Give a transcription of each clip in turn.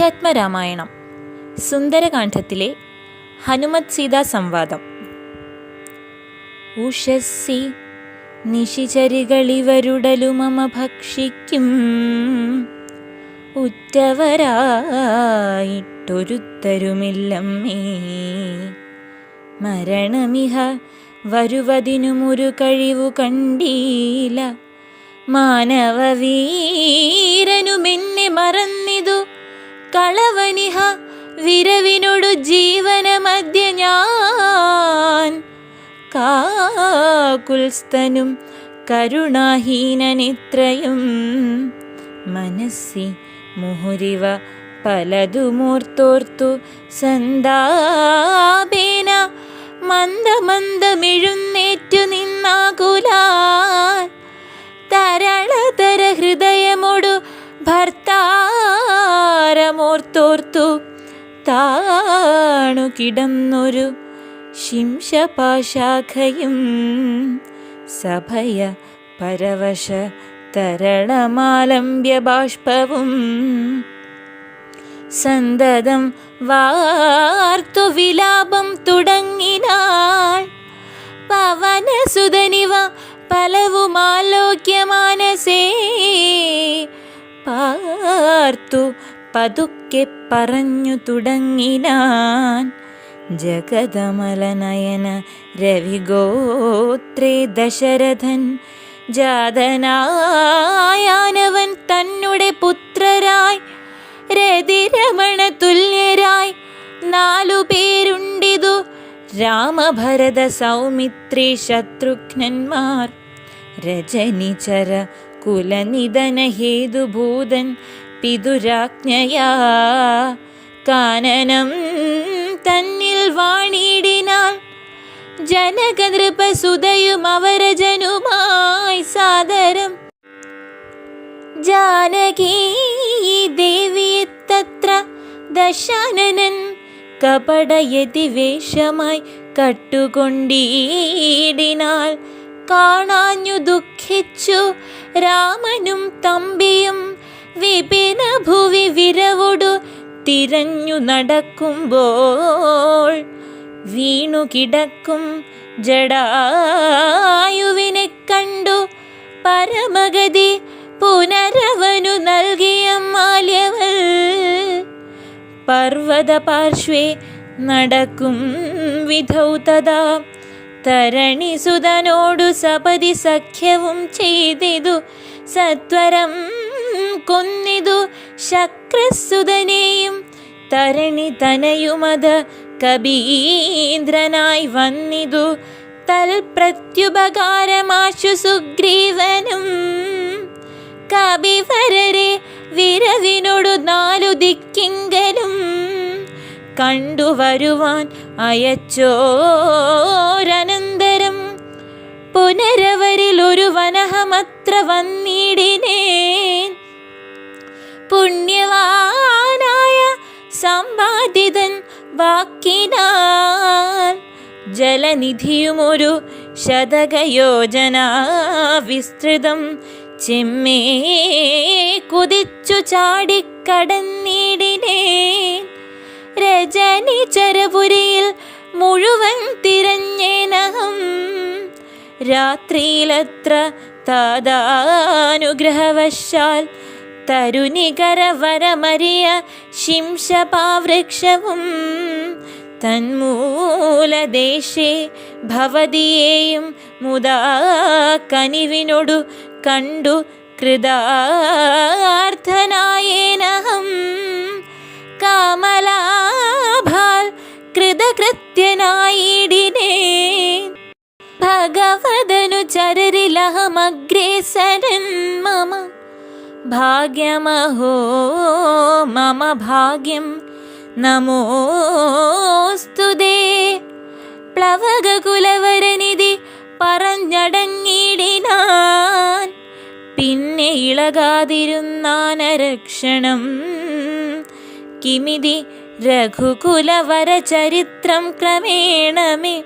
അധ്യാത്മരാമായണം സുന്ദരകാന്ഡത്തിലെ ഹനുമത് സീതാ സംവാദം ഉഷസ്സി നിശിചരികളിവരുടലു ഭക്ഷിക്കും ഉറ്റവരായിട്ടൊരുത്തരുമില്ലമ്മേ. മരണമിഹ വരുവതിനുമൊരു കഴിവു കണ്ടീല മാനവവീരനുമെന്നെ മറന്നിതു കളവനിഹ വിരവിനൊടു ജീവനമധ്യ ഞാൻ. കാകുൽസ്തനും കരുണാഹീനനിത്രയും മനസ്സി മുഹുരിവ പലതുമോർത്തോർത്തു സന്താപേന മന്ദമന്ദമിഴുന്നേറ്റു നിന്നാകുലാൽ തരളതര ഹൃദയമൊടു ഭർത്താരമോർത്തോർത്തു താണു കിടന്നൊരു ശിംശപാശാഖയും സഭയ പരവശ തരണമാലംബ്യ ബാഷ്പവും സന്തതം വാർത്തു വിലാപം തുടങ്ങിനാൾ പവനസുതനിവ പലവുമാലോക്യ പലവുമാലോക്യമാനസേ പാർത്തു പതുക്കെ പറഞ്ഞു തുടങ്ങിനാൻ ജഗതമലനയന രവിഗോത്രേ ദശരഥൻ ജാതനായാനവൻ തന്നെ പുത്രരായി രതിരമണ തുല്യരായി നാലു പേരുണ്ടിതു രാമഭരത സൗമിത്രി ശത്രുഘ്നന്മാർ രജനിചര കുലനിധന ഹേതുഭൂതൻ പിതുരാജ്ഞയാ. കാനനം തന്നിൽ വാണിടിനാൽ ജനകനൃപസുതയും അവരജനുമായി സാദരം. ജാനകീ ദേവിയെ ദശാനനൻ കപടയതി വേഷമായി കട്ടുകൊണ്ടീടിനാൽ കാണാഞ്ഞു ദുഃഖിച്ചു രാമനും തമ്പിയും വിപിന ഭുവി വിരവൊടു തിരഞ്ഞു നടക്കുമ്പോൾ വീണു കിടക്കും ജടായുവിനെ കണ്ടു പരമഗതി പുനരവനു നൽകിയ മാല്യവൾ പർവത പാർശ്വേ നടക്കും വിധൗ തഥാ തരണിസുതനോടു സപതി സഖ്യവും ചെയ്തിതു സത്വരം കൊന്നിതു ശക്രസുതനെയും തരണി തനയുമത കബീന്ദ്രനായി വന്നിതു തൽപ്രത്യുപകാരമാശു സുഗ്രീവനും. കവിവരരെ വിരവിനോടു നാലു ദിക്കിങ്കലും കണ്ടുവരുവാൻ അയച്ചോരനന്തരം. പുനരവരിൽ ഒരു വനഹമത്ര വന്നിടിനേൻ വാക്കിനാൽ ജലനിധിയുമൊരു ശതകയോജന വിസ്തൃതം ചെമ്മേ കുതിച്ചു ചാടിക്കടന്നിടിനേ രജനി ചരപുരിയിൽ മുഴുവൻ തിരഞ്ഞേനഹം രാത്രിയിലത്ര താതാനുഗ്രഹവശാൽ തരുനികരവരമരിയ ശിംശപാവൃക്ഷവും തന്മൂലദേശേ ഭവതിയേയും മുതാ കനിവിനോടു കണ്ടു കൃതാർത്ഥനായേനഹം. കാമലാഭാൽ കൃതകൃത്യനായിടിനേ. ഭഗവതനു ചരരിലഹമഗ്രേസരൻ മമ ഭാഗ്യമഹോ മമ ഭാഗ്യം നമോസ്തുതേ പ്ലവകുലവരനിധി പറഞ്ഞടങ്ങിടിനാൻ പിന്നെ ഇളകാതിരുന്നാനരക്ഷണം। കിമിതി രഘുകുലവര ചരിത്രം ക്രമേണമേ।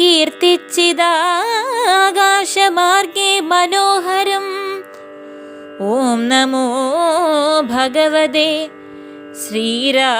കീർത്തിച്ചിതാകാശമാർഗേ മനോഹരം। ॐ नमो भगवते श्रीरा